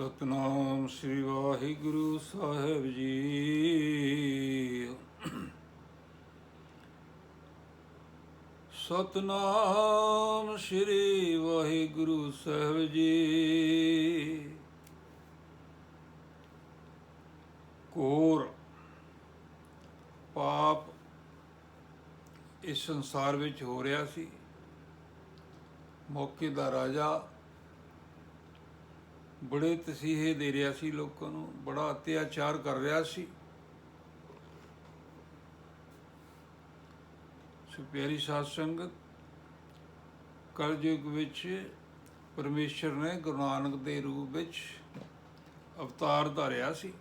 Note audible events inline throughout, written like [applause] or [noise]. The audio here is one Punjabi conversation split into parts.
ਸਤਨਾਮ ਸ੍ਰੀ ਵਾਹਿਗੁਰੂ ਸਾਹਿਬ ਜੀ। ਸਤਨਾਮ ਸ੍ਰੀ ਵਾਹਿਗੁਰੂ ਸਾਹਿਬ ਜੀ। ਕੋਰ ਪਾਪ ਇਸ ਸੰਸਾਰ ਵਿੱਚ ਹੋ ਰਿਹਾ ਸੀ। ਮੌਕੇ ਦਾ ਰਾਜਾ ਬੜੇ ਤਸੀਹੇ ਦੇ ਰਿਹਾ ਸੀ ਲੋਕਾਂ ਨੂੰ, ਬੜਾ ਅਤਿਆਚਾਰ ਕਰ ਰਿਹਾ ਸੀ। ਸੋ ਪਿਆਰੀ ਸਾਧ ਸੰਗਤ ਕਲਯੁਗ ਵਿੱਚ ਪਰਮੇਸ਼ਰ ਨੇ ਗੁਰੂ ਨਾਨਕ ਦੇ ਰੂਪ ਵਿੱਚ ਅਵਤਾਰ ਧਾਰਿਆ ਸੀ।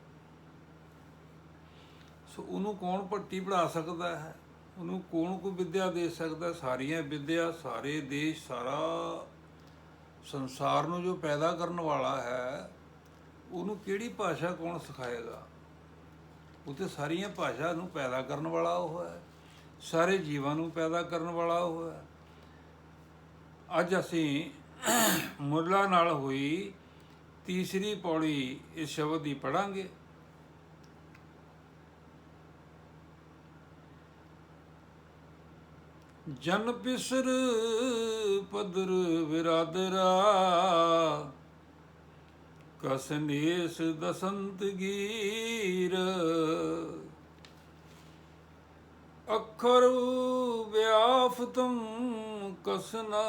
ਸੋ ਉਹਨੂੰ ਕੌਣ ਪੱਟੀ ਪੜਾ ਸਕਦਾ ਹੈ? ਉਹਨੂੰ ਕੌਣ ਕੋ ਵਿਦਿਆ ਦੇ ਸਕਦਾ? ਸਾਰੀਆਂ ਵਿਦਿਆ, ਸਾਰੇ ਦੇਸ਼, ਸਾਰਾ ਸੰਸਾਰ ਨੂੰ ਜੋ ਪੈਦਾ ਕਰਨ ਵਾਲਾ ਹੈ, ਉਹਨੂੰ ਕਿਹੜੀ ਭਾਸ਼ਾ ਕੌਣ ਸਿਖਾਏਗਾ? ਉਹ ਤੇ ਸਾਰੀਆਂ ਭਾਸ਼ਾ ਨੂੰ ਪੈਦਾ ਕਰਨ ਵਾਲਾ ਉਹ ਹੈ। ਸਾਰੇ ਜੀਵਾਂ ਨੂੰ ਪੈਦਾ ਕਰਨ ਵਾਲਾ ਉਹ ਹੈ। ਅੱਜ ਅਸੀਂ ਮੁੱਲਾ ਨਾਲ ਹੋਈ ਤੀਸਰੀ ਪੌੜੀ ਇਸ ਸ਼ਬਦ ਦੀ ਪੜਾਂਗੇ ਜਨ ਬਿਸਰ ਪਦਰ ਵਿਰਾਦਰਾ ਕਸਨੇਸ ਦਸੰਤ ਗੀਰ। ਅੱਖਰ ਵਿਆਫਤਮ ਕਸਨਾ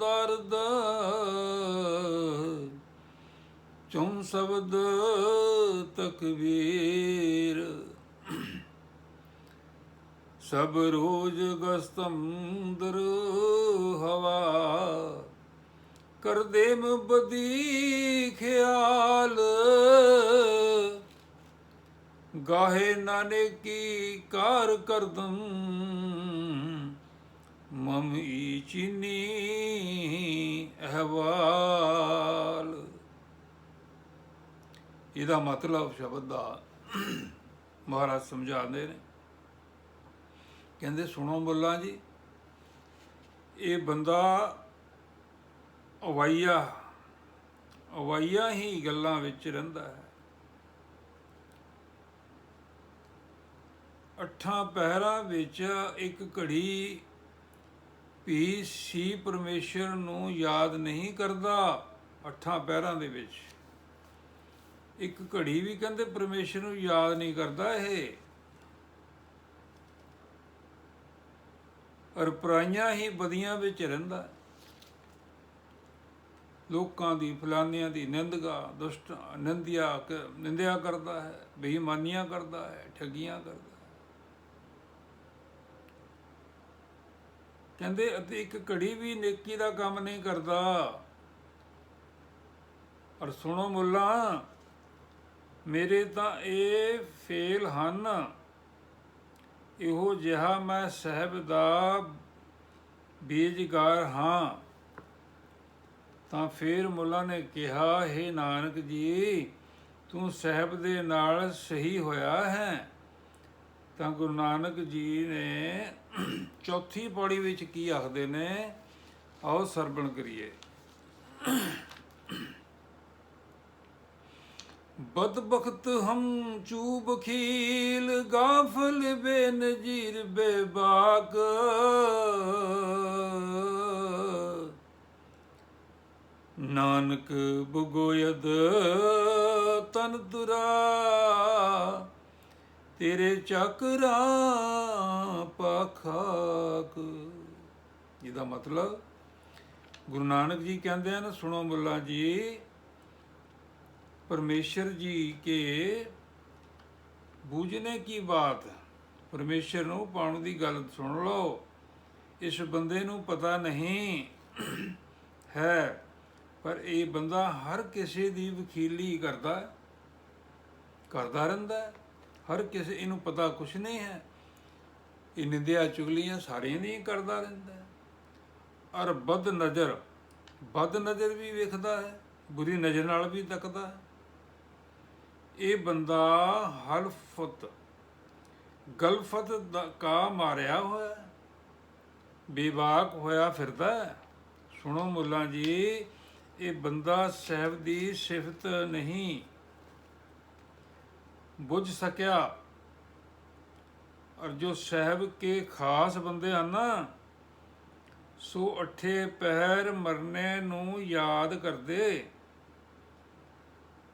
ਦਰਦ ਚੁਮ ਸ਼ਬਦ ਤਕਬੀਰ ਸਭ ਰੋਜ ਗਸਤੰਦਰ ਹਵਾ। ਕਰਦੇ ਮਬਦੀ ਖਿਆਲ। ਗਾਹੇ ਨਾਨਕੀ ਕਾਰ ਕਰਦਮ ਮਮ ਚੀਨੀ ਅਹਵਾਲ। ਇਹਦਾ ਮਤਲਬ ਸ਼ਬਦ ਦਾ ਮਹਾਰਾਜ ਸਮਝਾਉਂਦੇ ਨੇ। ਕਹਿੰਦੇ, ਸੁਣੋ ਮੁੱਲਾ ਜੀ, ਇਹ ਬੰਦਾ ਅਵਾਈਆ ਅਵਾਈਆ ਹੀ ਗੱਲਾਂ ਵਿੱਚ ਰਹਿੰਦਾ ਹੈ। ਅੱਠਾਂ ਪਹਿਰਾਂ ਵਿੱਚ ਇੱਕ ਘੜੀ ਵੀ ਸੀ ਪਰਮੇਸ਼ਰ ਨੂੰ ਯਾਦ ਨਹੀਂ ਕਰਦਾ, ਅੱਠਾਂ ਪਹਿਰਾਂ ਦੇ ਵਿੱਚ। ਇੱਕ ਘੜੀ ਵੀ ਕਹਿੰਦੇ ਪਰਮੇਸ਼ਰ ਨੂੰ ਯਾਦ ਨਹੀਂ ਕਰਦਾ ਇਹ। ਔਰ ਹੀ ਬਦੀਆਂ ਵਿੱਚ ਰਹਿੰਦਾ ਲੋਕਾਂ ਦੀ ਫਲਾਨਿਆਂ ਦੀ ਨਿੰਦਗਾ, ਦੁਸ਼ਟ, ਨਿੰਦਿਆ ਕ- ਨਿੰਦਿਆ ਕਰਦਾ ਹੈ, ਬੇਈਮਾਨੀਆਂ ਕਰਦਾ ਹੈ, ਠੱਗੀਆਂ ਕਰਦਾ ਹੈ। ਕਹਿੰਦੇ, ਅਤੇ ਇੱਕ ਘੜੀ ਵੀ ਨੇਕੀ ਦਾ ਕੰਮ ਨਹੀਂ ਕਰਦਾ। ਔਰ ਸੁਣੋ ਮੁੱਲਾ, ਮੇਰੇ ਤਾਂ ਇਹ ਫੇਲ ਹਨ। ਇਹੋ ਜਿਹਾ ਮੈਂ ਸਹਿਬ ਦਾ ਬੀਜਗਾਰ ਹਾਂ। ਤਾਂ ਫੇਰ ਮੁੱਲਾ ਨੇ ਕਿਹਾ, ਹੈ ਨਾਨਕ ਜੀ, ਤੂੰ ਸਹਿਬ ਦੇ ਨਾਲ ਸਹੀ ਹੋਇਆ ਹੈ। ਤਾਂ ਗੁਰੂ ਨਾਨਕ ਜੀ ਨੇ ਚੌਥੀ ਪੌੜੀ ਵਿੱਚ ਕੀ ਆਖਦੇ ਨੇ? ਆਓ ਸਰਵਣ ਕਰੀਏ। ਬਦਬਖਤ ਹਮ ਚੂਬ ਖੀਲ, ਗਾਫਲ ਬੇਨਜੀਰ ਬੇਬਾਕ। ਨਾਨਕ ਬੁਗੋਯਦ ਤਨ ਦੁਰਾ ਤੇਰੇ ਚੱਕਰਾਂ ਪਖਾਕ। ਇਹਦਾ ਮਤਲਬ ਗੁਰੂ ਨਾਨਕ ਜੀ ਕਹਿੰਦੇ ਹਨ, ਸੁਣੋ ਮੁੱਲਾ ਜੀ परमेश्वर जी के ਬੂਝਨੇ ਕੀ ਬਾਤ ਪਰਮੇਸ਼ਰ ਨੂੰ ਪਾਉਣ ਦੀ ਗੱਲ ਸੁਣ ਲਓ ਇਸ ਬੰਦੇ ਨੂੰ ਪਤਾ ਨਹੀਂ ਹੈ ਪਰ ਇਹ ਬੰਦਾ ਹਰ ਕਿਸੇ ਦੀ ਵਕੀਲੀ ਕਰਦਾ ਹੈ, ਕਰਦਾ ਰਹਿੰਦਾ ਹੈ। ਹਰ ਕਿਸੇ ਇਹਨੂੰ ਪਤਾ ਕੁਛ ਨਹੀਂ ਹੈ ਇਹ ਨਿੰਦਿਆ ਚੁਗਲੀਆਂ ਸਾਰਿਆਂ ਦੀ ਹੀ ਕਰਦਾ ਰਹਿੰਦਾ ਹੈ ਔਰ ਬਦ ਨਜ਼ਰ ਬਦ ਨਜ਼ਰ ਵੀ ਵੇਖਦਾ ਹੈ ਬੁਰੀ ਨਜ਼ਰ ਨਾਲ ਵੀ ਤੱਕਦਾ ਹੈ ਇਹ ਬੰਦਾ ਹਲਫਤ, ਗਲਫਤ ਦਾ ਕਾ ਮਾਰਿਆ ਹੋਇਆ ਹੈ। ਬੇਬਾਕ ਹੋਇਆ ਫਿਰਦਾ ਸੁਣੋ ਮੁੱਲਾ ਜੀ, ਇਹ ਬੰਦਾ ਸਾਹਿਬ ਦੀ ਸਿਫਤ ਨਹੀਂ। ਬੁੱਝ ਸਕਿਆ। ਔਰ ਜੋ ਸਾਹਿਬ ਕੇ ਖਾਸ ਬੰਦੇ ਹਨ ਨਾ, ਸੋ ਅਠੇ ਪਹਿਰ ਮਰਨੇ ਨੂੰ ਯਾਦ ਕਰਦੇ।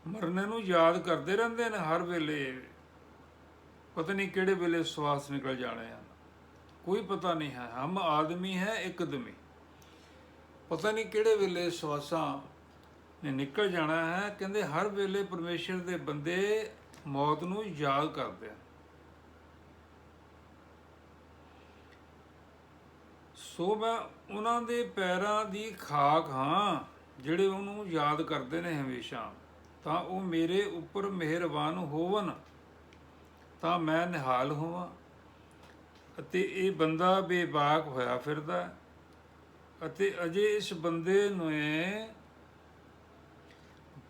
ਮਰਨੇ ਨੂੰ ਯਾਦ ਕਰਦੇ ਰਹਿੰਦੇ ਨੇ ਹਰ ਵੇਲੇ। ਪਤਾ ਨਹੀਂ ਕਿਹੜੇ ਵੇਲੇ ਸਵਾਸ ਨਿਕਲ ਜਾਣੇ ਹਨ। ਕੋਈ ਪਤਾ ਨਹੀਂ ਹੈ। ਹਮ ਆਦਮੀ ਹੈ ਇੱਕਦਮੀ ਪਤਾ ਨਹੀਂ ਕਿਹੜੇ ਵੇਲੇ ਸਵਾਸਾਂ ਨੇ ਨਿਕਲ ਜਾਣਾ ਹੈ। ਕਹਿੰਦੇ ਹਰ ਵੇਲੇ ਪਰਮੇਸ਼ਰ ਦੇ ਬੰਦੇ ਮੌਤ ਨੂੰ ਯਾਦ ਕਰਦੇ ਹਨ। ਸੋ ਮੈਂ ਉਹਨਾਂ ਦੇ ਪੈਰਾਂ ਦੀ ਖਾਕ ਹਾਂ ਜਿਹੜੇ ਉਹਨੂੰ ਯਾਦ ਕਰਦੇ ਨੇ ਹਮੇਸ਼ਾ। ਤਾਂ ਉਹ ਮੇਰੇ ਉੱਪਰ ਮਿਹਰਬਾਨ ਹੋਵਨ, ਤਾਂ ਮੈਂ ਨਿਹਾਲ ਹੋਵਾਂ ਅਤੇ ਇਹ ਬੰਦਾ ਬੇਬਾਕ ਹੋਇਆ ਫਿਰਦਾ ਅਤੇ ਅਜੇ ਇਸ ਬੰਦੇ ਨੂੰ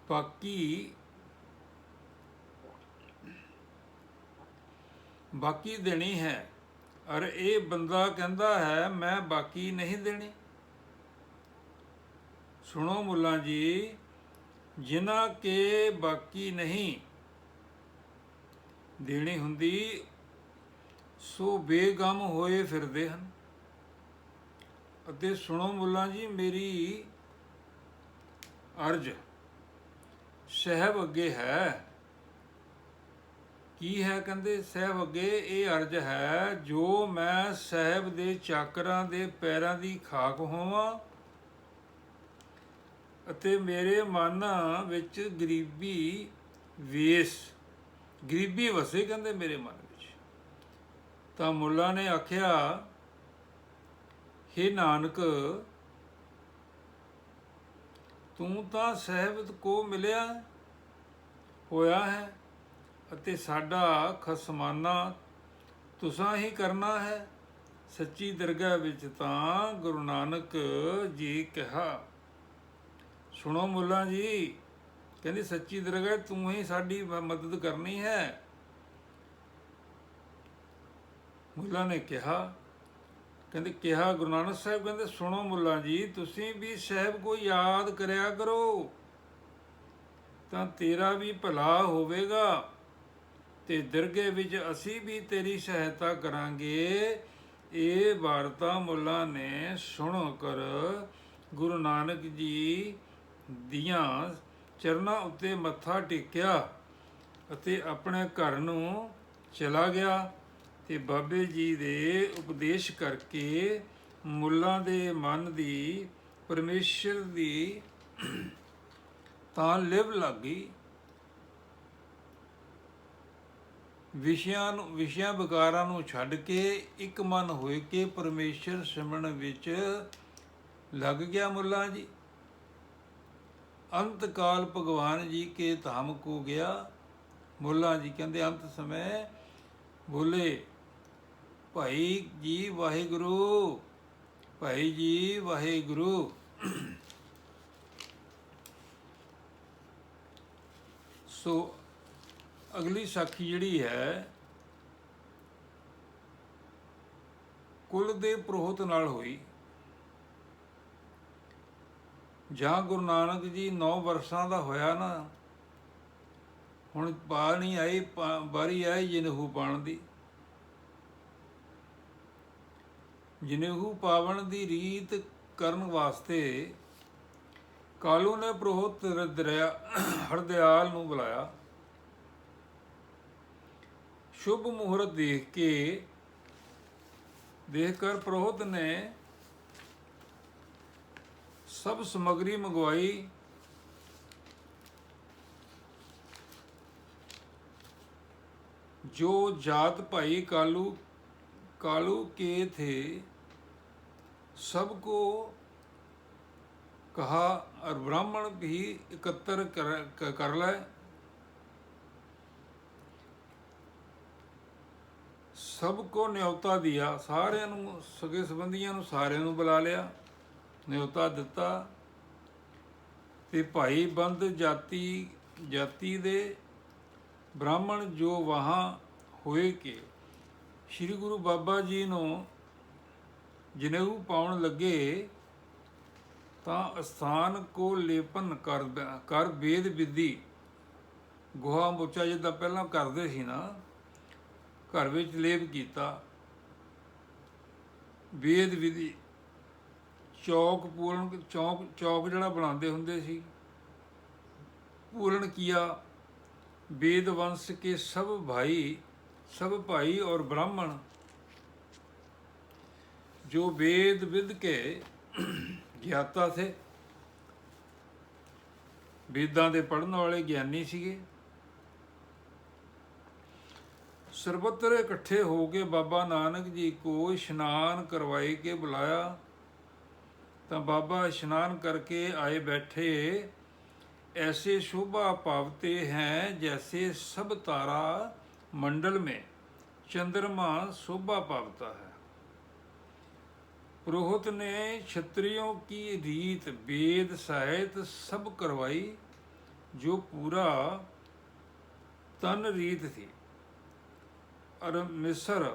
ਬਾਕੀ ਬਾਕੀ ਦੇਣੀ ਹੈ। ਔਰ ਇਹ ਬੰਦਾ ਕਹਿੰਦਾ ਹੈ, ਮੈਂ ਬਾਕੀ ਨਹੀਂ ਦੇਣੀ। ਸੁਣੋ ਮੁੱਲਾ ਜੀ ਜਿਨ੍ਹਾਂ ਕੇ ਬਾਕੀ ਨਹੀਂ ਦੇਣੀ ਹੁੰਦੀ, ਸੋ ਬੇਗਮ ਹੋਏ ਫਿਰਦੇ ਹਨ। ਅਤੇ ਸੁਣੋ ਮੁੱਲਾ ਜੀ, ਮੇਰੀ ਅਰਜ, ਸਹਿਬ ਅੱਗੇ ਹੈ। ਕੀ ਹੈ ਕਹਿੰਦੇ? ਸਹਿਬ ਅੱਗੇ ਇਹ ਅਰਜ ਹੈ, ਜੋ ਮੈਂ ਸਹਿਬ ਦੇ ਚਾਕਰਾਂ ਦੇ ਪੈਰਾਂ ਦੀ ਖਾਕ ਹੋਵਾਂ ਅਤੇ ਮੇਰੇ ਮਨ ਵਿੱਚ ਗਰੀਬੀ ਵੇਸ, ਗਰੀਬੀ ਵਸੇ ਕਹਿੰਦੇ ਮੇਰੇ ਮਨ ਵਿੱਚ। ਤਾਂ ਮੁੱਲਾ ਨੇ ਆਖਿਆ हे ਨਾਨਕ, ਤੂੰ ਤਾਂ ਸਹਿਬਤ ਕੋ ਮਿਲਿਆ ਹੋਇਆ ਹੈ ਅਤੇ ਸਾਡਾ ਖਸਮਾਨਾ ਤੁਸਾਂ ਹੀ ਕਰਨਾ ਹੈ। ਸੱਚੀ ਦਰਗਾਹ ਵਿੱਚ ਤਾਂ ਗੁਰੂ ਨਾਨਕ ਜੀ ਕਿਹਾ ਸੁਣੋ ਮੁੱਲਾ ਜੀ, ਕਹਿੰਦੀ ਸੱਚੀ ਦਰਗਾਹ ਤੂੰ ਹੀ ਸਾਡੀ ਮਦਦ ਕਰਨੀ ਹੈ। ਮੁੱਲਾ ਨੇ ਕਿਹਾ, ਕਹਿੰਦੇ ਕਿਹਾ ਗੁਰੂ ਨਾਨਕ ਸਾਹਿਬ, ਕਹਿੰਦੇ ਸੁਣੋ ਮੁੱਲਾ ਜੀ, ਤੁਸੀਂ ਵੀ ਸਾਹਿਬ ਕੋ ਯਾਦ ਕਰਿਆ ਕਰੋ, ਤਾਂ ਤੇਰਾ ਵੀ ਭਲਾ ਹੋਵੇਗਾ ਤੇ ਦਰਗੇ ਵਿੱਚ ਅਸੀਂ ਵੀ ਤੇਰੀ ਸਹਾਇਤਾ ਕਰਾਂਗੇ। ਇਹ ਵਾਰਤਾ ਮੁੱਲਾ ਨੇ ਸੁਣੋ ਕਰ, ਗੁਰੂ ਨਾਨਕ ਜੀ ਦੀਆਂ ਚਰਨਾਂ ਉੱਤੇ ਮੱਥਾ ਟੇਕਿਆ ਅਤੇ ਆਪਣੇ ਘਰ ਨੂੰ ਚਲਾ ਗਿਆ ਤੇ ਬਾਬੇ ਜੀ ਦੇ ਉਪਦੇਸ਼ ਕਰਕੇ ਮੁੱਲਾਂ ਦੇ ਮਨ ਦੀ ਪਰਮੇਸ਼ਰ ਦੀ ਤਾਂ ਲਿਵ ਲੱਗ ਗਈ। ਵਿਸ਼ਿਆਂ ਨੂੰ, ਵਿਸ਼ਿਆਂ ਵਿਕਾਰਾਂ ਨੂੰ ਛੱਡ ਕੇ ਇੱਕ ਮਨ ਹੋਏ ਕੇ ਪਰਮੇਸ਼ਰ ਸਿਮਰਨ ਵਿੱਚ ਲੱਗ ਗਿਆ ਮੁੱਲਾ ਜੀ। ਅੰਤ ਕਾਲ ਭਗਵਾਨ ਜੀ ਕੇ ਧਾਮ ਕੋ ਗਿਆ। ਮੁੱਲਾ ਜੀ ਕਹਿੰਦੇ, ਅੰਤ ਸਮੇਂ ਬੋਲੇ, ਭਾਈ ਜੀ ਵਾਹਿਗੁਰੂ, ਭਾਈ ਜੀ ਵਾਹਿਗੁਰੂ। ਸੋ ਅਗਲੀ ਸਾਖੀ ਜਿਹੜੀ ਹੈ, ਕੁਲ ਦੇ ਪ੍ਰੋਹਤ ਨਾਲ ਹੋਈ। ਜਾਂ ਗੁਰੂ ਨਾਨਕ ਜੀ 9 ਵਰਸਾਂ ਦਾ ਹੋਇਆ ਨਾ, ਹੁਣ ਬਾਲ ਨਹੀਂ ਆਈ, ਪਾ- ਵਾਰੀ ਆਈ ਜਨਹੂ ਪਾਣ ਦੀ। ਜਨੇਹੂ ਪਾਵਣ ਦੀ ਰੀਤ ਕਰਨ ਵਾਸਤੇ ਕਾਲੂ ਨੇ ਪ੍ਰੋਹਤ ਦਰਿਆ, ਹਰਦਿਆਲ ਨੂੰ ਬੁਲਾਇਆ। ਸ਼ੁਭ ਮੁਹੂਰਤ ਦੇਖ ਕੇ, ਦੇਖ ਕਰ ਪ੍ਰੋਹਤ ਨੇ ਸਭ ਸਮਗਰੀ ਮੰਗਵਾਈ जो जात भाई कालू कालू के थे सबको कहा और ब्राह्मण भी एकत्र कर, क- कर लाए ਸਭ ਕੋ ਨਿਯੋਤਾ ਦਿਆ ਸਾਰਿਆਂ ਨੂੰ ਸਗੇ ਸੰਬੰਧੀਆਂ ਨੂੰ ਸਾਰਿਆਂ ਨੂੰ ਬੁਲਾ ਲਿਆ ਨਿਉਤਾ ਦਿੱਤਾ ਤੇ ਭਾਈ ਬੰਦ ਜਾਤੀ ਜਾਤੀ ਦੇ ਬ੍ਰਾਹਮਣ ਜੋ ਵਹਾਂ ਹੋਏ ਕਿ, ਸ੍ਰੀ ਗੁਰੂ ਬਾਬਾ ਜੀ ਨੂੰ ਜਨੇਊ ਪਾਉਣ ਲੱਗੇ ਤਾਂ ਅਸਥਾਨ ਕੋ ਲੇਪਨ ਕਰ ਦ- ਕਰ ਵੇਦ ਵਿਧੀ ਗੋਹਾ ਮੋਚਾ ਜਿੱਦਾਂ ਪਹਿਲਾਂ ਕਰਦੇ ਸੀ ਨਾ, ਘਰ ਵਿੱਚ ਲੇਪ ਕੀਤਾ। ਵੇਦ ਵਿਧੀ ਚੌਕ ਪੂਰਨ ਚੌਕ ਚੌਕ ਜਿਹੜਾ ਬਣਾਉਂਦੇ ਹੁੰਦੇ ਸੀ ਪੂਰਨ ਕੀਆ वेद वंश के सब भाई सब भाई और ब्राह्मण जो वेद विद के ज्ञाता थे वेदां ਦੇ ਪੜਨ ਵਾਲੇ ਗਿਆਨੀ ਸੀਗੇ ਸਰਬੱਤਰ ਇਕੱਠੇ ਹੋ ਕੇ ਬਾਬਾ ਨਾਨਕ ਜੀ ਕੋ ਇਸ਼ਨਾਨ ਕਰਵਾਏ ਕੇ ਬੁਲਾਇਆ ਤਾਂ ਬਾਬਾ ਇਸ਼ਨਾਨ ਕਰਕੇ ਆਏ ਬੈਠੇ ऐसे शोभा पावते हैं जैसे सब तारा मंडल में चंद्रमा शोभा पावता है पुरोहित ने क्षत्रियों की रीत वेद साहित्य सब करवाई जो पूरा तन रीत थी और मिस्र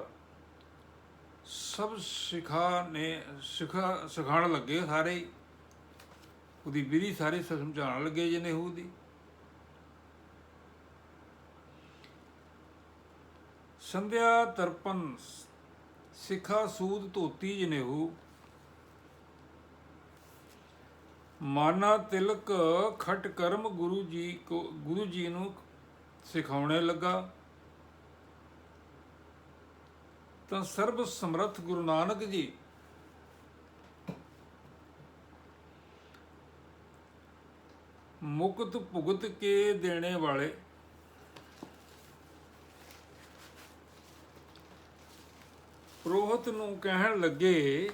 ਸਭ ਸਿਖਾ ਨੇ ਸਿਖਾ ਸਿਖਾਣ ਲੱਗੇ ਸਾਰੇ ਉਹਦੀ ਵਿਧੀ ਸਾਰੇ ਸਮਝਾਉਣ ਲੱਗੇ ਜਿਹਨੇ ਹੂ ਦੀ। ਸੰਧਿਆ ਤਰਪਨ ਸਿਖਾ ਸੂਦ ਧੋਤੀ ਜਿਹਨੇ ਹੂ। ਮਾਨਾ ਤਿਲਕ ਖਟ ਕਰਮ ਗੁਰੂ ਜੀ ਕੋ ਗੁਰੂ ਜੀ ਨੂੰ ਸਿਖਾਉਣੇ ਲੱਗਾ। ਤਾਂ ਸਰਬ ਸਮਰੱਥ ਗੁਰੂ ਨਾਨਕ ਜੀ। ਮੁਕਤ ਭੁਗਤ ਕੇ ਦੇਣੇ ਵਾਲੇ। ਪ੍ਰੋਹਤ ਨੂੰ ਕਹਿਣ ਲੱਗੇ,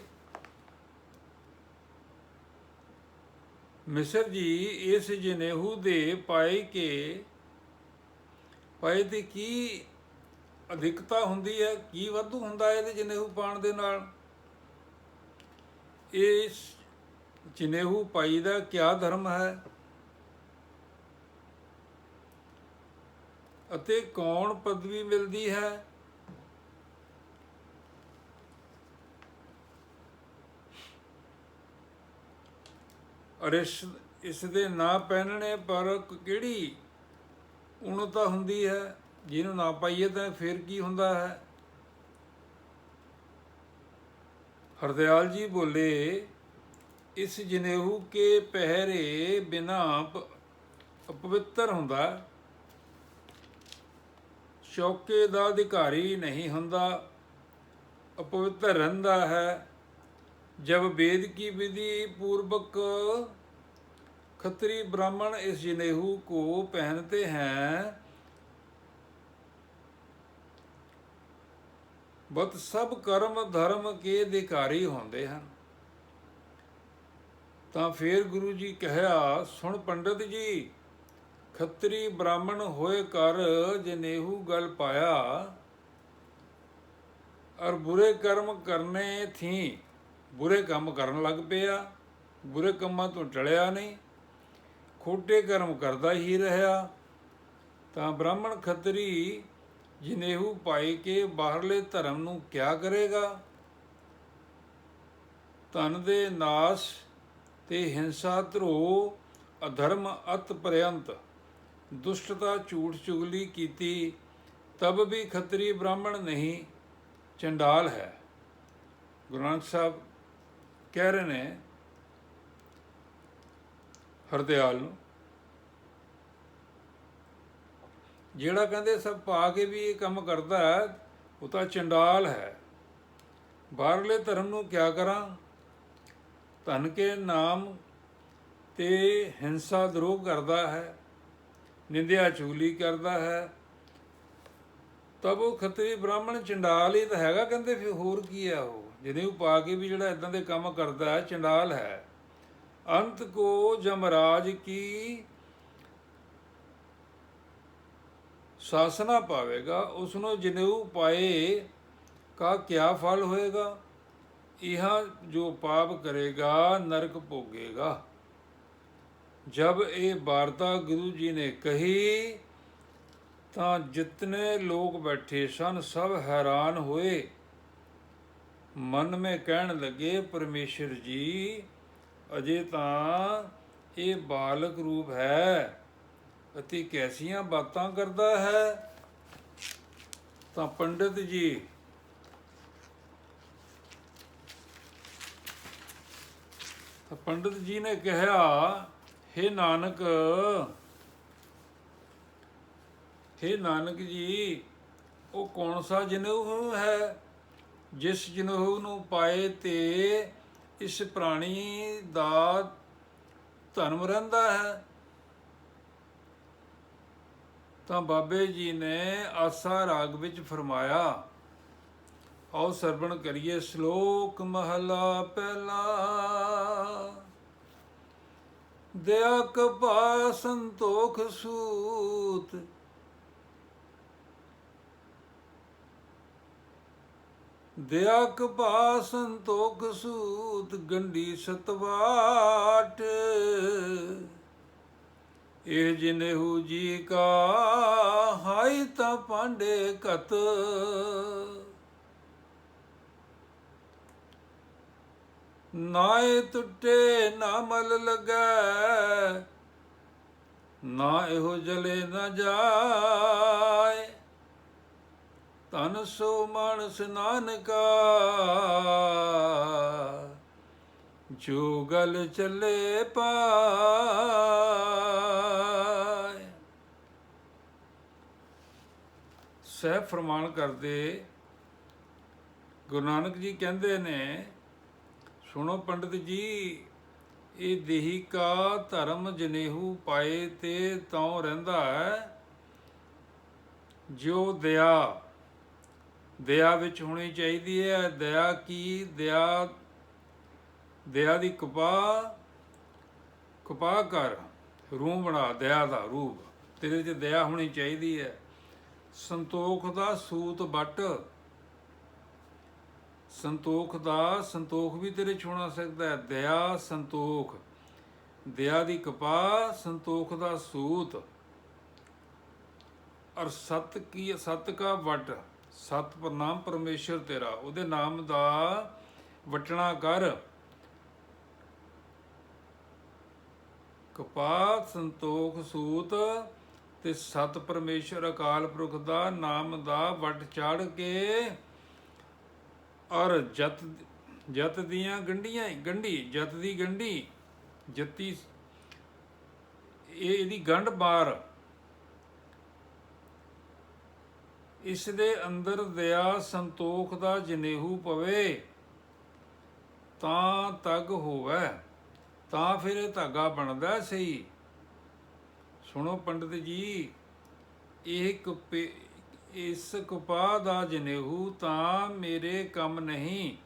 ਮਿਸਰ ਜੀ, ਇਸ ਜਨੇਹੂ ਦੇ ਪਾਏ ਕੇ, ਪਾਏ ਤੇ ਕੀ ਅਧਿਕਤਾ ਹੁੰਦੀ ਹੈ, ਕੀ ਵਾਧੂ ਹੁੰਦਾ ਇਹਦੇ ਜਨੇਹੂ ਪਾਣ ਦੇ ਨਾਲ? ਇਸ ਜਨੇਹੂ ਪਾਈ ਦਾ ਕਿਆ ਧਰਮ ਹੈ? ਅਤੇ ਕੌਣ ਪਦਵੀ ਮਿਲਦੀ ਹੈ? ਔਰ ਇਸ ਦੇ ਨਾ ਪਹਿਨਣੇ ਪਰ ਕਿਹੜੀ ਉਣਤਾ ਹੁੰਦੀ ਹੈ? ਜਿਹਨੂੰ ਨਾ ਪਾਈਏ ਤਾਂ ਫਿਰ ਕੀ ਹੁੰਦਾ ਹੈ ਹਰਦਿਆਲ ਜੀ ਬੋਲੇ ਇਸ ਜਨੇਹੂ ਕੇ ਪਹਿਰੇ ਬਿਨਾ ਅਪਵਿੱਤਰ ਹੁੰਦਾ ਹੈ ਸ਼ੌਕੇ ਦਾ ਅਧਿਕਾਰੀ ਨਹੀਂ ਹੁੰਦਾ ਅਪਵਿੱਤਰ ਰਹਿੰਦਾ ਹੈ ਜਬ ਵੇਦ ਕੀ ਵਿਧि पूर्वक खत्री ब्राह्मण इस जनेहू को पहनते हैं ਬਤ ਸਭ ਕਰਮ ਧਰਮ ਕੇ ਅਧਿਕਾਰੀ ਹੁੰਦੇ ਹਨ। ਤਾਂ ਫੇਰ ਗੁਰੂ ਜੀ ਕਹਿਆ, ਸੁਣ ਪੰਡਤ ਜੀ, ਖੱਤਰੀ ਬ੍ਰਾਹਮਣ ਹੋਏ ਕਰ ਜਨੇਹੂ ਗਲ ਪਾਇਆ ਔਰ ਬੁਰੇ ਕਰਮ ਕਰਨੇ ਥੀ, ਬੁਰੇ ਕੰਮ ਕਰਨ ਲੱਗ ਪਿਆ, ਬੁਰੇ ਕੰਮਾਂ ਤੋਂ ਟਲਿਆ ਨਹੀਂ, ਖੋਟੇ ਕਰਮ ਕਰਦਾ ਹੀ ਰਿਹਾ। ਤਾਂ ਬ੍ਰਾਹਮਣ ਖੱਤਰੀ ਜਨੇਹੂ ਪਾਈ ਕੇ ਬਾਹਰਲੇ ਧਰਮ ਨੂੰ ਕਿਆ ਕਰੇਗਾ? ਧਨ ਦੇ ਨਾਸ਼ ਤੇ ਹਿੰਸਾ ਧਰੋ, ਅਧਰਮ ਅਤ ਪਰਯੰਤ। ਦੁਸ਼ਟਤਾ ਝੂਠ ਚੁਗਲੀ ਕੀਤੀ, ਤਬ ਵੀ ਖੱਤਰੀ ਬ੍ਰਾਹਮਣ ਨਹੀਂ, ਚੰਡਾਲ ਹੈ। ਗੁਰੂ ਨਾਨਕ ਸਾਹਿਬ ਕਹਿ ਰਹੇ ਨੇ, ਹਰਦਿਆਲ ਨੂੰ ਜਿਹੜਾ ਕਹਿੰਦੇ ਸਭ ਪਾ ਕੇ ਵੀ ਇਹ ਕੰਮ ਕਰਦਾ ਹੈ, ਉਹ ਤਾਂ ਚੰਡਾਲ ਹੈ। ਬਾਹਰਲੇ ਧਰਮ ਨੂੰ ਕਿਆ ਕਰਾਂ? ਧਨ ਕੇ ਨਾਮ ਤੇ ਹਿੰਸਾ ਦਰੋਹ ਕਰਦਾ ਹੈ, ਨਿੰਦਿਆ ਚੂਲੀ ਕਰਦਾ ਹੈ। ਤਬ ਉਹ ਖੱਤਰੀ ਬ੍ਰਾਹਮਣ ਚੰਡਾਲ ਹੀ ਤਾਂ ਹੈਗਾ ਕਹਿੰਦੇ, ਫਿਰ ਹੋਰ ਕੀ ਹੈ ਉਹ? ਜਿਹਦੇ ਉਹ ਪਾ ਕੇ ਵੀ ਜਿਹੜਾ ਇਦਾਂ ਦੇ ਕੰਮ ਕਰਦਾ ਹੈ, ਚੰਡਾਲ ਹੈ। ਅੰਤ ਕੋ ਜਮਰਾਜ ਕੀ ਸਾਸਨਾ ਪਾਵੇਗਾ ਉਸ ਨੂੰ ਜਨੇਊ ਪਾਏ ਕਾ ਕਿਆ ਫਲ ਹੋਏਗਾ? ਇਹ ਜੋ ਪਾਪ ਕਰੇਗਾ, ਨਰਕ ਭੋਗੇਗਾ। ਜਬ ਇਹ ਵਾਰਤਾ ਗੁਰੂ ਜੀ ਨੇ ਕਹੀ, ਤਾਂ ਜਿਤਨੇ ਲੋਕ ਬੈਠੇ ਸਨ, ਸਭ ਹੈਰਾਨ ਹੋਏ। ਮਨ ਮੇ ਕਹਿਣ ਲੱਗੇ, ਪਰਮੇਸ਼ਰ ਜੀ, ਅਜੇ ਤਾਂ ਇਹ ਬਾਲਕ ਰੂਪ ਹੈ। ਅਤੇ ਕੈਸੀਆਂ ਬਾਤਾਂ ਕਰਦਾ ਹੈ, ਤਾਂ ਪੰਡਿਤ ਜੀ। ਤਾਂ ਪੰਡਿਤ ਜੀ ਨੇ ਕਿਹਾ हे ਨਾਨਕ हे ਨਾਨਕ ਜੀ, ਉਹ ਕੌਣ ਸਾ ਜਨੂ ਹੈ? ਜਿਸ ਜਨੂ ਨੂੰ ਪਾਏ ਤੇ ਇਸ ਪ੍ਰਾਣੀ ਦਾ ਧਰਮ ਰਹਿੰਦਾ ਹੈ। ਤਾਂ ਬਾਬੇ ਜੀ ਨੇ ਆਸਾ ਰਾਗ ਵਿੱਚ ਫਰਮਾਇਆ, ਆਓ ਸਰਵਣ ਕਰੀਏ ਸ਼ਲੋਕ ਮਹਲਾ ਪਹਿਲਾ। ਦਇਆ ਕਪਾ ਸੰਤੋਖ ਸੂਤ। ਦਇਆ ਕਪਾ ਸੰਤੋਖ ਸੂਤ ਗੰਡੀ ਸਤਵਾਟ। ਇਹ ਜਿਨਹੂ ਜੀ ਕਾ ਹਾਈ ਤਾਂ ਪਾਂਡੇ ਕਤ ਨਾਏ ਟੁੱਟੇ ਨਾ ਮਲ ਲਗੈ, ਨਾ ਇਹੋ ਜਲੇ ਨਾ ਜਾਏ। ਤਨ ਸੋ ਮਾਨਸ ਨਾਨਕਾ, ਜੋ ਗਲ ਚੱਲੇ ਪਾ ਸਹਿ ਫਰਮਾਨ ਕਰਦੇ, ਗੁਰੂ ਨਾਨਕ ਜੀ ਕਹਿੰਦੇ ਨੇ, ਸੁਣੋ ਪੰਡਿਤ ਜੀ, ਇਹ ਦੇਹੀ ਕਾ ਧਰਮ ਜਨੇਹੂ ਪਾਏ ਤੇ ਤਉ ਰਹਿੰਦਾ ਹੈ। ਜੋ ਦਇਆ ਦਇਆ ਵਿੱਚ ਹੋਣੀ ਚਾਹੀਦੀ ਹੈ, ਦਇਆ ਕੀ? ਦਇਆ ਦਇਆ ਦੀ ਕਪਾ ਕਪਾ ਕਰ, ਰੂਹ ਬਣਾ, ਦਇਆ ਦਾ ਰੂਪ। ਤੇਰੇ 'ਚ ਦਇਆ ਹੋਣੀ ਚਾਹੀਦੀ ਹੈ। ਸੰਤੋਖ ਦਾ ਸੂਤ ਵੱਟ। ਸੰਤੋਖ ਦਾ, ਸੰਤੋਖ ਵੀ ਤੇਰੇ 'ਚ ਸਕਦਾ ਹੈ। ਦਇਆ, ਸੰਤੋਖ। ਦਇਆ ਦੀ ਕਪਾ ਸੰਤੋਖ ਦਾ ਸੂਤ। ਔਰ ਸਤ ਕੀ, ਸਤ ਕਾ ਵਟ? ਸਤ ਪ੍ਰਨਾਮ ਪਰਮੇਸ਼ਰ ਤੇਰਾ। ਉਹਦੇ ਨਾਮ ਦਾ ਵਟਣਾ ਕਰ। ਕਪਾਤ ਸੰਤੋਖ, ਸੂਤ। ਤੇ ਸਤ ਪਰਮੇਸ਼ਰ ਅਕਾਲ ਪੁਰਖ ਦਾ ਨਾਮ ਦਾ ਵੱਟ ਚਾੜ ਕੇ ਔਰ ਜਤ ਜਤ ਦੀਆਂ ਗੰਢੀਆਂ ਗੰਢੀ, ਜਤ ਦੀ ਗੰਢੀ, ਜਤੀ, ਇਹ ਇਹਦੀ ਗੰਢ ਬਾਰ। ਇਸ ਦੇ ਅੰਦਰ ਦਇਆ ਸੰਤੋਖ ਦਾ ਜਨੇਹੂ ਪਵੇ, ਤਾਂ ਤਗ ਹੋਵੇ, ਤਾਂ ਫਿਰ ਇਹ ਧਾਗਾ ਬਣਦਾ ਸਹੀ। ਸੁਣੋ ਪੰਡਿਤ ਜੀ, ਇਹ ਕੁਪੇ, ਇਸ ਕੁਪਾ ਦਾ ਜਨੇਹੂ ਤਾਂ ਮੇਰੇ ਕੰਮ ਨਹੀਂ।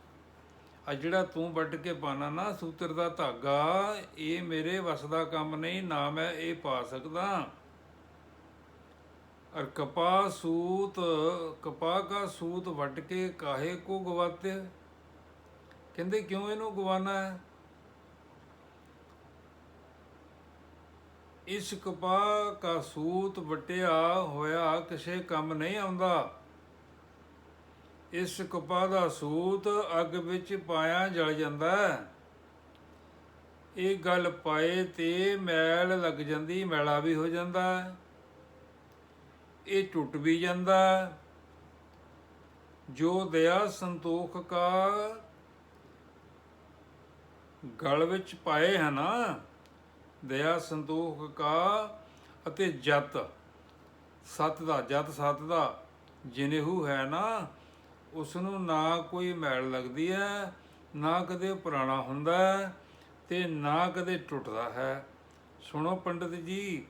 ਆ ਜਿਹੜਾ ਤੂੰ ਵੱਟ ਕੇ ਪਾਣਾ ਨਾ ਸੂਤਰ ਦਾ ਧਾਗਾ, ਇਹ ਮੇਰੇ ਵਸ ਦਾ ਕੰਮ ਨਹੀਂ, ਨਾ ਮੈਂ ਇਹ ਪਾ ਸਕਦਾ। ਅਰ ਕਪਾ ਸੂਤ ਕਪਾ ਦਾ ਸੂਤ ਵੱਟ ਕੇ ਕਾਹੇ ਕੋ ਗਵਾਤੇ? ਕਹਿੰਦੇ ਕਿਉਂ ਇਹਨੂੰ ਗਵਾਨਾ ਹੈ? ਇਸ ਕਪਾ ਕਾ ਸੂਤ ਵਟਿਆ ਹੋਇਆ ਕਿਸੇ ਕੰਮ ਨਹੀਂ ਆਉਂਦਾ। ਇਸ ਕਪਾਹ ਦਾ ਸੂਤ ਅੱਗ ਵਿੱਚ ਪਾਇਆ ਜਲ ਜਾਂਦਾ ਇਹ ਗੱਲ ਪਾਏ ਤੇ ਮੈਲ ਲੱਗ ਜਾਂਦੀ, ਮੈਲਾ ਵੀ ਹੋ ਜਾਂਦਾ ਇਹ ਟੁੱਟ ਵੀ ਜਾਂਦਾ ਜੋ ਦਇਆ ਸੰਤੋਖ ਕਾ ਗਲ ਵਿੱਚ ਪਾਏ ਹੈ ਨਾ ਦਇਆ, ਸੰਤੋਖ, ਕਾ ਅਤੇ ਜਤ। ਸਤ ਦਾ, ਜਤ ਸਤ ਦਾ ਜਿਨਹੂ ਹੈ ਨਾ ਉਸ ਨੂੰ ਨਾ ਕੋਈ ਮੈਲ ਲੱਗਦੀ ਹੈ, ਨਾ ਕਦੇ ਪੁਰਾਣਾ ਹੁੰਦਾ ਹੈ ਤੇ ਨਾ ਕਦੇ ਟੁੱਟਦਾ ਹੈ। ਸੁਣੋ ਪੰਡਿਤ ਜੀ,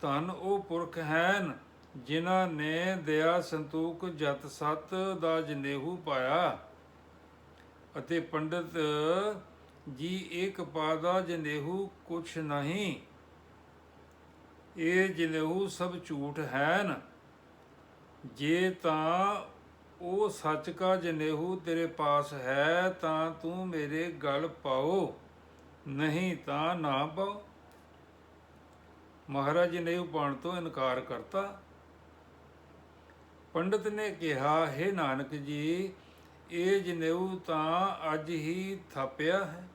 ਧੰਨ ਉਹ ਪੁਰਖ ਹਨ ਜਿਨ੍ਹਾਂ ਨੇ ਦਇਆ, ਸੰਤੋਖ, ਜਤ ਸਤ ਦਾ ਜਨੇਹੂ ਪਾਇਆ। ਅਤੇ ਪੰਡਿਤ ਜੀ ਇੱਕ ਪਾਦਾ ਜਨੇਹੂ ਕੁਛ ਨਹੀਂ। ਇਹ ਜਨੇਹੂ ਸਭ ਝੂਠ ਹੈਨ। ਜੇ ਤਾਂ ਉਹ ਸੱਚ ਕਾ ਜਨੇਹੂ ਤੇਰੇ ਪਾਸ ਹੈ, ਤਾਂ ਤੂੰ ਮੇਰੇ ਗਲ ਪਾਓ। ਨਹੀਂ ਤਾਂ ਨਾ ਪਾਓ। ਮਹਾਰਾਜ ਨੇ ਪਾਣ ਤੋਂ ਇਨਕਾਰ ਕਰਤਾ। ਪੰਡਤ ਨੇ ਕਿਹਾ, ਹੈ ਨਾਨਕ ਜੀ, ਇਹ ਜਨੇਊ ਤਾਂ ਅੱਜ ਹੀ ਥਾਪਿਆ ਹੈ।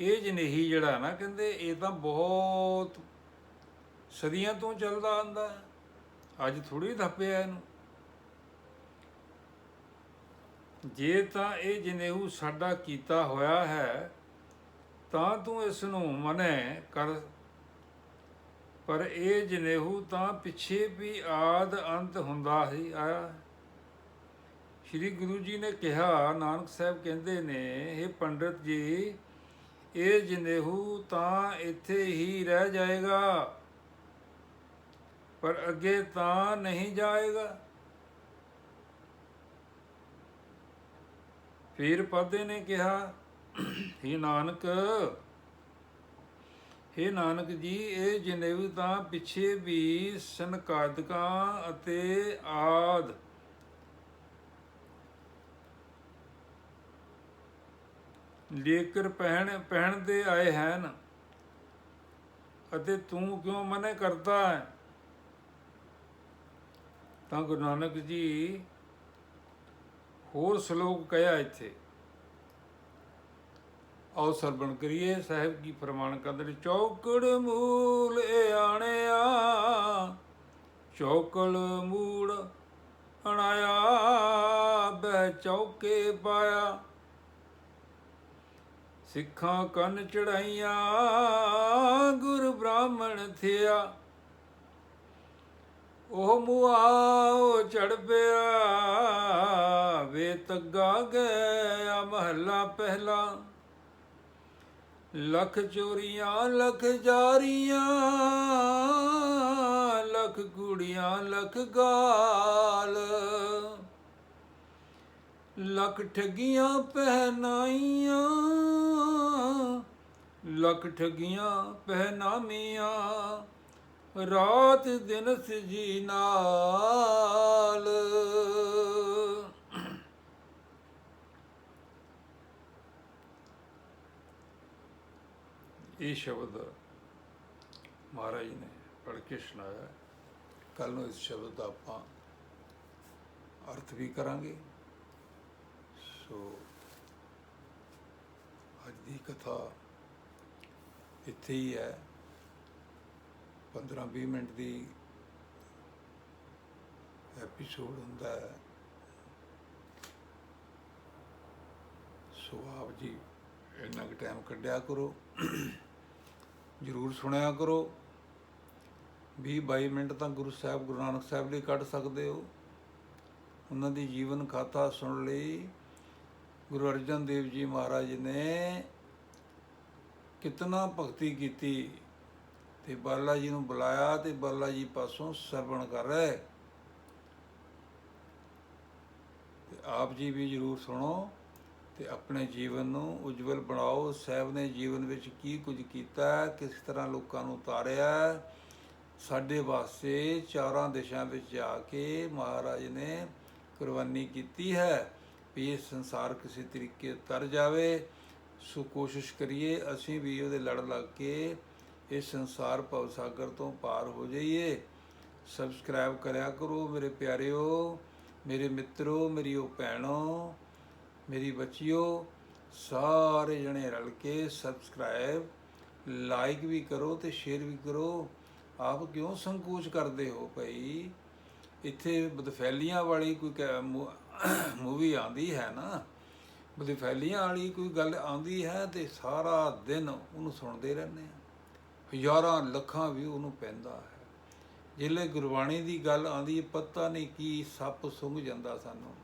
ਇਹ ਜਨੇਹੀ ਜਿਹੜਾ ਨਾ, ਕਹਿੰਦੇ ਇਹ ਤਾਂ ਬਹੁਤ ਸਦੀਆਂ ਤੋਂ ਚੱਲਦਾ ਆਂਦਾ ਅੱਜ ਥੋੜੀ ਥੱਪਿਆ ਇਹਨੂੰ। ਜੇ ਤਾਂ ਇਹ ਜਨੇਹੂ ਸਾਡਾ ਕੀਤਾ ਹੋਇਆ ਹੈ, ਤਾਂ ਤੂੰ ਇਸ ਨੂੰ ਮਨੇ ਕਰ। ਪਰ ਇਹ ਜਨੇਹੂ ਤਾਂ ਪਿੱਛੇ ਵੀ ਆਦ ਅੰਤ ਹੁੰਦਾ ਹੀ ਆਇਆ। ਸ਼੍ਰੀ ਗੁਰੂ ਜੀ ਨੇ ਕਿਹਾ, ਨਾਨਕ ਸਾਹਿਬ ਕਹਿੰਦੇ ਨੇ ਇਹ ਪੰਡਤ ਜੀ ਇਹ ਜਨੇਊ ਤਾਂ ਇੱਥੇ ਹੀ ਰਹਿ ਜਾਏਗਾ, ਪਰ ਅੱਗੇ ਤਾਂ ਨਹੀਂ ਜਾਏਗਾ। ਫਿਰ ਪਾਦੇ ਨੇ ਕਿਹਾ, ਹੇ ਨਾਨਕ ਹੇ ਨਾਨਕ ਜੀ, ਇਹ ਜਨੇਊ ਤਾਂ ਪਿੱਛੇ ਵੀ ਸੰਕਾਦਕਾਂ ਅਤੇ ਆਦ ਲੇਕਰ ਪਹਿਣ ਪਹਿਣ ਦੇ ਆਏ ਹਨ ਅਤੇ ਤੂੰ ਕਿਉਂ ਮਨੇ ਕਰਦਾ ਹੈ? ਤਾਂ ਗੁਰੂ ਨਾਨਕ ਜੀ ਹੋਰ ਸ਼ਲੋਕ ਕਹਿਆ ਇੱਥੇ। ਆਓ ਸਰਵਣ ਕਰੀਏ ਸਾਹਿਬ ਕੀ ਫਰਮਾਨ ਕਰਦੇ ਚੌਕੜ ਮੂਲ ਆਣਿਆ, ਚੌਕਲ ਮੂੜ ਅਣਾਇਆ, ਬਹਿ ਚੌਕੇ ਪਾਇਆ। ਸਿੱਖਾਂ ਕੰਨ ਚੜਾਈਆਂ, ਗੁਰ ਬ੍ਰਾਹਮਣ ਥਿਆ। ਉਹ ਮੁਆਓ ਚੜ ਪਿਆ, ਵੇ ਤੱਗਾ ਗਿਆ ਮਹੱਲਾ ਪਹਿਲਾ। ਲੱਖ ਚੋਰੀਆਂ, ਲੱਖ ਜਾਰੀਆਂ, ਲੱਖ ਕੁੜੀਆਂ ਲੱਖ ਗਾਲ। ਲੱਖ ਠੱਗੀਆਂ, ਪਹਿਨਾਈਆਂ ਲੱਖ ਠੱਗੀਆਂ ਪਹਿਨਾਮੀਆਂ, ਰਾਤ ਦਿਨ ਸਜੀ ਨਾਲ। ਇਹ ਸ਼ਬਦ ਮਹਾਰਾਜ ਨੇ ਪੜ੍ਹ ਕੇ ਸੁਣਾਇਆ। ਕੱਲ ਨੂੰ ਇਸ ਸ਼ਬਦ ਦਾ ਆਪਾਂ ਅਰਥ ਵੀ ਕਰਾਂਗੇ। ਸੋ ਅੱਜ ਦੀ ਕਥਾ ਇੱਥੇ ਹੀ ਹੈ। 15-20 ਮਿੰਟ ਦੀ ਐਪੀਸੋਡ ਹੁੰਦਾ ਹੈ। ਸੋ ਆਪ ਜੀ ਇੰਨਾ ਕੁ ਟਾਈਮ ਕੱਢਿਆ ਕਰੋ। ਜਰੂਰ ਸੁਣਿਆ ਕਰੋ। 20-22 ਮਿੰਟ ਤਾਂ ਗੁਰੂ ਸਾਹਿਬ, ਗੁਰੂ ਨਾਨਕ ਸਾਹਿਬ ਲਈ ਕੱਢ ਸਕਦੇ ਹੋ। ਉਹਨਾਂ ਦੀ ਜੀਵਨ ਖਾਤਾ ਸੁਣ ਲਈ। ਗੁਰੂ ਅਰਜਨ ਦੇਵ ਜੀ ਮਹਾਰਾਜ ਨੇ ਕਿਤਨਾ ਭਗਤੀ ਕੀਤੀ ਤੇ ਬਾਲਾ ਜੀ ਨੂੰ ਬੁਲਾਇਆ ਤੇ ਬਾਲਾ ਜੀ ਪਾਸੋਂ ਸਰਵਣ ਕਰ ਰਹੇ। ਤੇ ਆਪ ਜੀ ਵੀ ਜਰੂਰ ਸੁਣੋ ਤੇ ਆਪਣੇ ਜੀਵਨ ਨੂੰ ਉਜਵਲ ਬਣਾਓ। ਸਾਹਿਬ ਨੇ ਜੀਵਨ ਵਿੱਚ ਕੀ ਕੁਝ ਕੀਤਾ, ਕਿਸ ਤਰ੍ਹਾਂ ਲੋਕਾਂ ਨੂੰ ਉਤਾਰਿਆ ਸਾਡੇ ਵਾਸਤੇ ਚਾਰਾਂ ਦਿਸ਼ਾ ਵਿੱਚ ਜਾ ਕੇ ਮਹਾਰਾਜ ਨੇ ਕੁਰਬਾਨੀ ਕੀਤੀ ਹੈ ਵੀ ਇਹ ਸੰਸਾਰ ਕਿਸੇ ਤਰੀਕੇ ਤਰ ਜਾਵੇ। ਸੋ ਕੋਸ਼ਿਸ਼ ਕਰੀਏ ਅਸੀਂ ਵੀ ਉਹਦੇ ਲੜ ਲੱਗ ਕੇ ਇਸ ਸੰਸਾਰ ਭਵ ਸਾਗਰ ਤੋਂ ਪਾਰ ਹੋ ਜਾਈਏ। ਸਬਸਕ੍ਰਾਈਬ ਕਰਿਆ ਕਰੋ ਮੇਰੇ ਪਿਆਰਿਓ, ਮੇਰੇ ਮਿੱਤਰੋ, ਮੇਰੀ ਉਹ ਭੈਣੋ, ਮੇਰੀ ਬੱਚਿਓ, ਸਾਰੇ ਜਣੇ ਰਲ ਕੇ ਸਬਸਕ੍ਰਾਈਬ ਲਾਈਕ ਵੀ ਕਰੋ ਤੇ ਸ਼ੇਅਰ ਵੀ ਕਰੋ। ਆਪ ਕਿਉਂ ਸੰਕੋਚ ਕਰਦੇ ਹੋ ਭਾਈ? ਇੱਥੇ ਬਦਫੈਲੀਆਂ ਵਾਲੀ ਕੋਈ ਮੂਵੀ [coughs] ਆਂਦੀ ਹੈ ਨਾ। ਬਦਫੈਲੀਆਂ ਵਾਲੀ ਕੋਈ ਗੱਲ ਆਉਂਦੀ ਹੈ ਤੇ ਸਾਰਾ ਦਿਨ ਉਹਨੂੰ ਸੁਣਦੇ ਰਹਿੰਦੇ ਆ। ਹਜ਼ਾਰਾਂ ਲੱਖਾਂ ਵੀ ਉਹਨੂੰ ਪੈਂਦਾ ਹੈ। ਜਿਲੇ ਗੁਰਬਾਣੀ ਦੀ ਗੱਲ ਆਂਦੀ ਪਤਾ ਨਹੀਂ ਕੀ ਸੱਪ ਸੁੰਘ ਜਾਂਦਾ ਸਾਨੂੰ।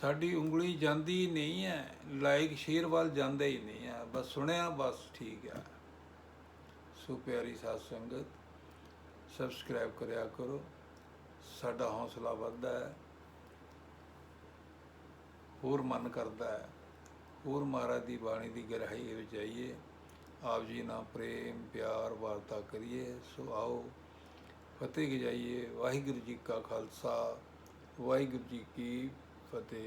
ਸਾਡੀ ਉਂਗਲੀ ਜਾਂਦੀ ਨਹੀਂ ਹੈ ਲਾਇਕ ਸ਼ੇਰ ਵੱਲ ਜਾਂਦਾ ਹੀ ਨਹੀਂ ਹੈ। ਬਸ ਸੁਣਿਆ, ਬਸ ਠੀਕ ਹੈ। ਸੋ ਪਿਆਰੀ ਸਾਧ ਸੰਗਤ ਸਬਸਕ੍ਰਾਈਬ ਕਰਿਆ ਕਰੋ। ਸਾਡਾ ਹੌਸਲਾ ਵੱਧਦਾ ਹੈ। ਹੋਰ ਮਨ ਕਰਦਾ ਹੈ। ਹੋਰ ਮਹਾਰਾਜ ਦੀ ਬਾਣੀ ਦੀ ਗਹਿਰਾਈ ਵਿੱਚ ਜਾਈਏ। ਆਪ ਜੀ ਨਾਲ ਪ੍ਰੇਮ, ਪਿਆਰ, ਵਾਰਤਾ ਕਰੀਏ। ਸੋ ਆਓ ਫਤਿਹ ਜਾਈਏ ਵਾਹਿਗੁਰੂ ਜੀ ਕਾ ਖਾਲਸਾ। ਵਾਹਿਗੁਰੂ ਜੀ ਕੀ ਫਤਿਹ।